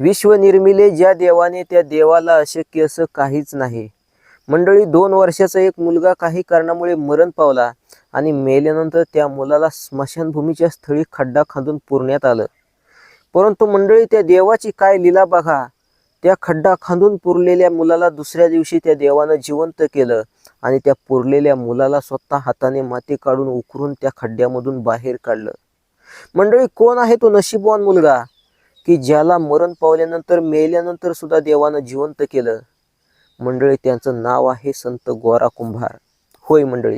विश्व निर्मिले ज्या देवाने त्या देवाला अशक्य असं काहीच नाही. मंडळी दोन वर्षाचा एक मुलगा काही कारणामुळे मरण पावला आणि मेल्यानंतर त्या मुलाला स्मशानभूमीच्या स्थळी खड्डा खांदून पुरण्यात आलं. परंतु मंडळी त्या देवाची काय लीला बघा. त्या खड्डा खांदून पुरलेल्या मुलाला दुसऱ्या दिवशी त्या देवानं जिवंत केलं आणि त्या पुरलेल्या मुलाला स्वतः हाताने माती काढून उकरून त्या खड्ड्यामधून बाहेर काढलं. मंडळी कोण आहे तो नशीबवान मुलगा? की ज्याला मरण पावल्यानंतर मेल्यानंतर सुद्धा देवानं जिवंत केलं मंडळी त्यांचं नाव आहे संत गोरा कुंभार. होय मंडळी.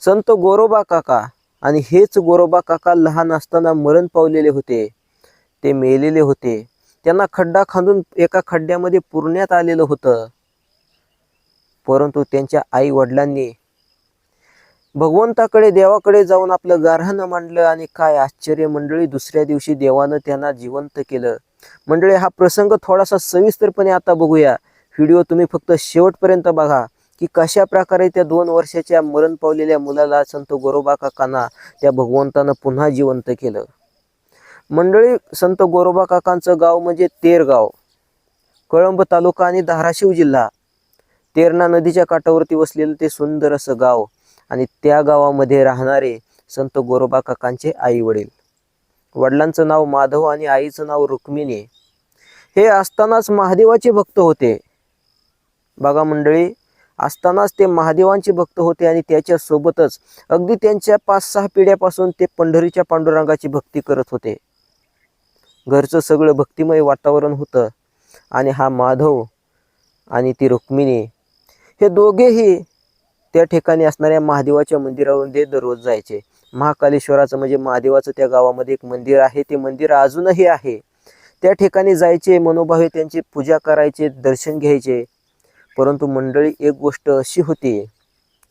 संत गोरोबा काका आणि हेच गोरोबा काका लहान असताना मरण पावलेले होते. ते मेलेले होते. त्यांना खड्डा खांदून एका खड्ड्यामध्ये पुरण्यात आलेलं होतं. परंतु त्यांच्या आई वडिलांनी भगवंताकडे देवाकडे जाऊन आपलं गारहाणं मांडलं आणि काय आश्चर्य मंडळी दुसऱ्या दिवशी देवानं त्यांना जिवंत केलं. मंडळी हा प्रसंग थोडासा सविस्तरपणे आता बघूया. व्हिडिओ तुम्ही फक्त शेवटपर्यंत बघा की कशा प्रकारे त्या दोन वर्षाच्या मरण पावलेल्या मुलाला संत गोरोबा काकांना त्या भगवंतानं पुन्हा जिवंत केलं. मंडळी संत गोरोबा काकांचं गाव म्हणजे तेरगाव कळंब तालुका आणि धाराशिव जिल्हा. तेरणा नदीच्या काठावरती वसलेलं ते सुंदर असं गाव. आणि त्या गावामध्ये राहणारे संत गोरोबा काकांचे आई वडील वडिलांचं नाव माधव आणि आईचं नाव रुक्मिणी. हे असतानाच महादेवाचे भक्त होते. बघा मंडळी असतानाच ते महादेवांचे भक्त होते आणि त्याच्यासोबतच अगदी त्यांच्या पाच सहा पिढ्यापासून ते पंढरीच्या पांडुरंगाची भक्ती करत होते. घरचं सगळं भक्तिमय वातावरण होतं आणि हा माधव आणि ती रुक्मिणी हे दोघेही त्या ठिकाणी असणाऱ्या महादेवाच्या मंदिरावरून ते दररोज जायचे. महाकालेश्वराचं म्हणजे महादेवाचं त्या गावामध्ये एक मंदिर आहे. ते मंदिर अजूनही आहे. त्या ठिकाणी जायचे मनोभावे त्यांची पूजा करायचे दर्शन घ्यायचे. परंतु मंडळी एक गोष्ट अशी होती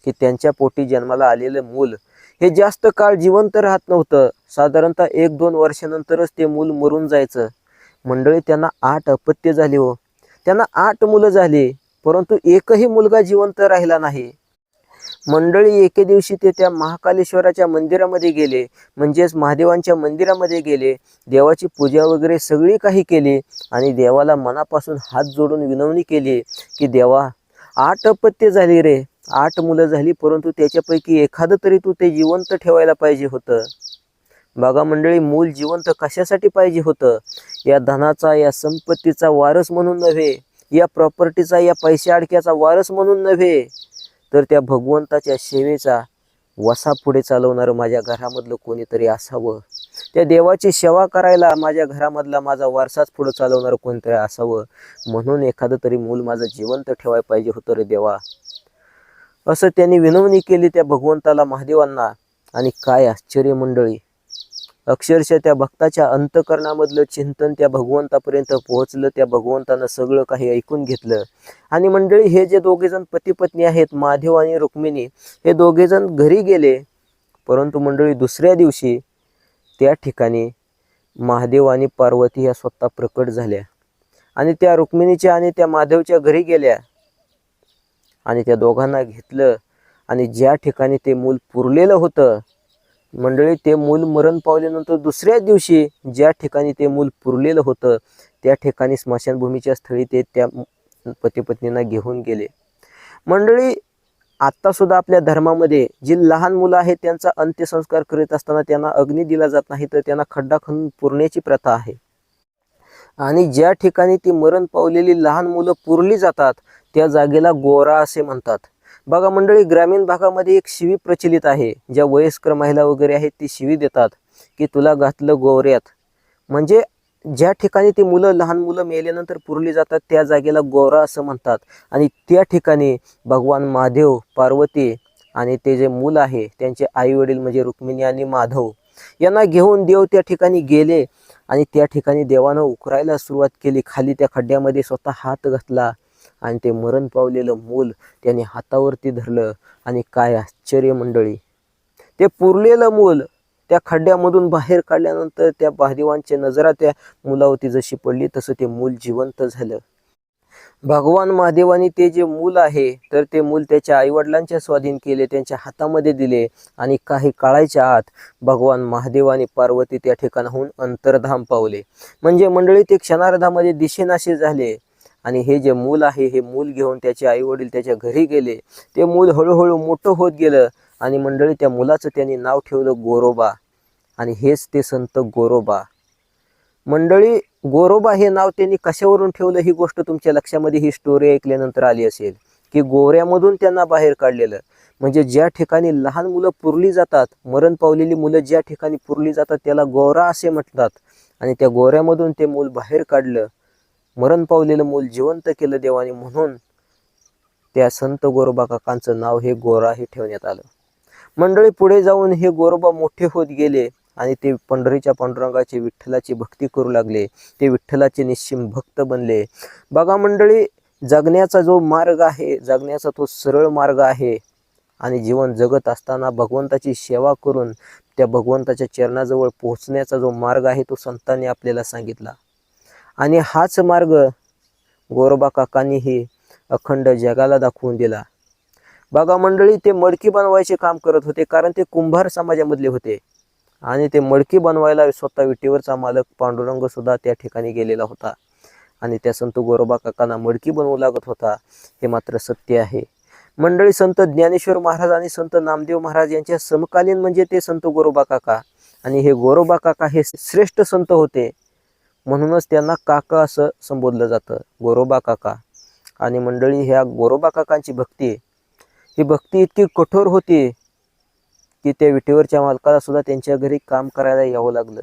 की त्यांच्या पोटी जन्माला आलेलं मूल हे जास्त काळ जिवंत राहत नव्हतं. साधारणतः एक दोन वर्षानंतरच ते मूल मरून जायचं. मंडळी त्यांना आठ अपत्य झाली हो. त्यांना आठ मुलं झाली परंतु एकही मुलगा जिवंत राहिला नाही. मंडळी एके दिवशी ते त्या महाकालेश्वराच्या मंदिरामध्ये गेले. म्हणजेच महादेवांच्या मंदिरामध्ये गेले. देवाची पूजा वगैरे सगळी काही केली आणि देवाला मनापासून हात जोडून विनवणी केली की देवा आठ अपत्य झाली रे. आठ मुलं झाली परंतु त्याच्यापैकी एखादं तरी तू ते जिवंत ठेवायला पाहिजे होतं. बागा मंडळी मूल जिवंत कशासाठी पाहिजे होतं? या धनाचा या संपत्तीचा वारस म्हणून नव्हे. या प्रॉपर्टीचा या पैसे अडक्याचा वारस म्हणून नव्हे. तर त्या भगवंताच्या सेवेचा वसा पुढे चालवणारं माझ्या घरामधलं कोणीतरी असावं. त्या देवाची सेवा करायला माझ्या घरामधला माझा वारसाच पुढं चालवणारं कोणीतरी असावं. म्हणून एखादं तरी मूल माझं जिवंत ठेवायला पाहिजे होतं रे देवा. असं त्यांनी विनवणी केली त्या भगवंताला महादेवांना. आणि काय आश्चर्य मंडळी अक्षरशः त्या भक्ताच्या अंतकरणामधलं चिंतन त्या भगवंतापर्यंत पोहोचलं त्या भगवंतानं सगळं काही ऐकून घेतलं. आणि मंडळी हे जे दोघेजण पतीपत्नी आहेत महादेव आणि रुक्मिणी हे दोघेजण घरी गेले. परंतु मंडळी दुसऱ्या दिवशी त्या ठिकाणी महादेव आणि पार्वती ह्या स्वतः प्रकट झाल्या. आणि त्या रुक्मिणीच्या आणि त्या महादेवच्या घरी गेल्या. आणि त्या दोघांना घेतलं. आणि ज्या ठिकाणी ते मूल पुरलेलं होतं मंडळी ते मूल मरण पावल्यानंतर दुसऱ्याच दिवशी ज्या ठिकाणी ते मूल पुरलेलं होतं त्या ठिकाणी स्मशानभूमीच्या स्थळी ते त्या पतीपत्नींना घेऊन गेले. मंडळी आत्तासुद्धा आपल्या धर्मामध्ये जी लहान मुलं आहेत त्यांचा अंत्यसंस्कार करीत असताना त्यांना अग्नी दिला जात नाही तर त्यांना खड्डा खणून पुरण्याची प्रथा आहे. आणि ज्या ठिकाणी ती मरण पावलेली लहान मुलं पुरली जातात त्या जागेला गोरा असे म्हणतात. बघा मंडळी ग्रामीण भागामध्ये एक शिवी प्रचलित आहे. ज्या वयस्कर महिला वगैरे आहेत ती शिवी देतात की तुला घातलं गोवऱ्यात. म्हणजे ज्या ठिकाणी ती मुलं लहान मुलं मेल्यानंतर पुरली जातात त्या जागेला गोरा असं म्हणतात. आणि त्या ठिकाणी भगवान महादेव पार्वती आणि ते जे मूल आहे त्यांचे आई वडील म्हणजे रुक्मिणी आणि माधव यांना घेऊन देव त्या ठिकाणी गेले आणि त्या ठिकाणी देवानं उकरायला सुरुवात केली. खाली त्या खड्ड्यामध्ये स्वतः हात घातला. आणि ते मरण पावलेलं मूल त्याने हातावरती धरलं आणि काय आश्चर्य मंडळी. ते पुरलेलं मूल त्या खड्ड्यामधून बाहेर काढल्यानंतर त्या महादेवांच्या नजरा त्या मुलावरती जशी पडली तसं ते मूल जिवंत झालं. भगवान महादेवानी ते जे मूल आहे तर ते मूल त्याच्या आईवडिलांच्या स्वाधीन केले त्यांच्या हातामध्ये दिले आणि काही काळाच्या आत भगवान महादेवाने पार्वती त्या ठिकाणाहून अंतर्धाम पावले. म्हणजे मंडळी ते क्षणार्धामध्ये दिशेनाशे झाले. आणि हे जे मूल आहे हे मूल घेऊन त्याचे आई वडील त्याच्या घरी गेले. ते मूल हळूहळू मोठं होत गेलं आणि मंडळी त्या मुलाचं त्यांनी नाव ठेवलं गोरोबा. आणि हेच ते संत गोरोबा. मंडळी गोरोबा हे नाव त्यांनी कशावरून ठेवलं? ही गोष्ट तुमच्या लक्षामध्ये ही स्टोरी ऐकल्यानंतर आली असेल. की गोऱ्यामधून त्यांना बाहेर काढलेलं. म्हणजे ज्या ठिकाणी लहान मुलं पुरली जातात मरण पावलेली मुलं ज्या ठिकाणी पुरली जातात त्याला गोरा असे म्हणतात. आणि त्या गोऱ्यामधून ते मूल बाहेर काढलं. मरण पावलेलं मूल जिवंत केलं देवाने म्हणून त्या संत गोरोबा काकांचं नाव हे गोरा हे ठेवण्यात आलं. मंडळी पुढे जाऊन हे गोरोबा मोठे होत गेले आणि ते पंढरीच्या पांडुरंगाची विठ्ठलाची भक्ती करू लागले. ते विठ्ठलाचे निश्चिम भक्त बनले. बघा मंडळी जगण्याचा जो मार्ग आहे जगण्याचा तो सरळ मार्ग आहे आणि जीवन जगत असताना भगवंताची सेवा करून त्या भगवंताच्या चरणाजवळ पोहोचण्याचा जो मार्ग आहे तो संतांनी आपल्याला सांगितला. आणि हाच मार्ग गोरोबा काकांनीही अखंड जगाला दाखवून दिला. बघा मंडळी ते मडकी बनवायचे काम करत होते कारण ते कुंभार समाजामधले होते. आणि ते मडकी बनवायला स्वतः विटीवरचा मालक पांडुरंग सुद्धा त्या ठिकाणी गेलेला होता. आणि त्या संत गोरोबा काकांना मडकी बनवू लागत होता हे मात्र सत्य आहे. मंडळी संत ज्ञानेश्वर महाराज आणि संत नामदेव महाराज यांच्या समकालीन म्हणजे ते संत गोरोबा काका. आणि हे गोरोबा काका हे श्रेष्ठ संत होते. म्हणूनच त्यांना काका असं संबोधलं जातं गोरोबा काका. आणि मंडळी ह्या गोरोबा काकांची भक्ती ही भक्ती इतकी कठोर होती की त्या विटेवरच्या मालकाला सुद्धा त्यांच्या घरी काम करायला यावं लागलं.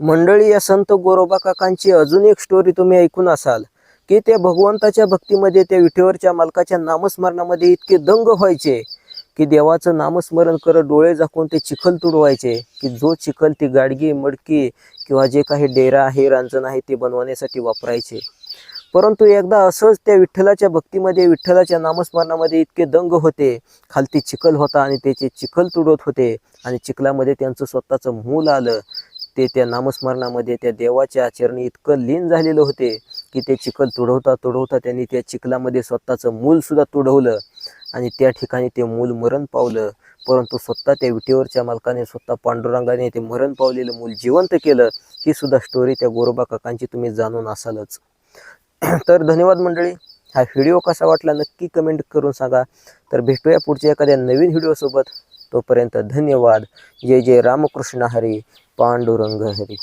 मंडळी या संत गोरोबा काकांची अजून एक स्टोरी तुम्ही ऐकून असाल की त्या भगवंताच्या भक्तीमध्ये त्या विठेवरच्या मालकाच्या नामस्मरणामध्ये इतके दंग व्हायचे की देवाचं नामस्मरण करत डोळे झाकून ते चिखल तुडवायचे की जो चिखल ती गाडगी मडकी किंवा जे काही डेरा आहे रांजण आहे ते बनवण्यासाठी वापरायचे. परंतु एकदा असंच त्या विठ्ठलाच्या भक्तीमध्ये विठ्ठलाच्या नामस्मरणामध्ये इतके दंग होते. खालती चिखल होता आणि त्याचे चिखल तुडवत होते आणि चिखलामध्ये त्यांचं स्वतःचं मूल आलं ते त्या नामस्मरणामध्ये त्या देवाच्या चरणी इतकं लीन झालेलं होते की ते चिखल तुडवता तुडवता त्यांनी त्या चिखलामध्ये स्वतःचं मूलसुद्धा तुडवलं. आणि त्या ठिकाणी ते मूल मरण पावलं. परंतु स्वतः त्या विटेवरच्या मालकाने स्वतः पांडुरंगाने ते मरण पावलेलं मूल जिवंत केलं ही सुद्धा स्टोरी त्या गोरोबा काकांची तुम्ही जाणून असालच. तर धन्यवाद मंडळी. हा व्हिडिओ कसा वाटला नक्की कमेंट करून सांगा. तर भेटूया पुढच्या एखाद्या नवीन व्हिडिओसोबत तोपर्यंत धन्यवाद. जय जय रामकृष्ण हरी. पांडुरंग हरी.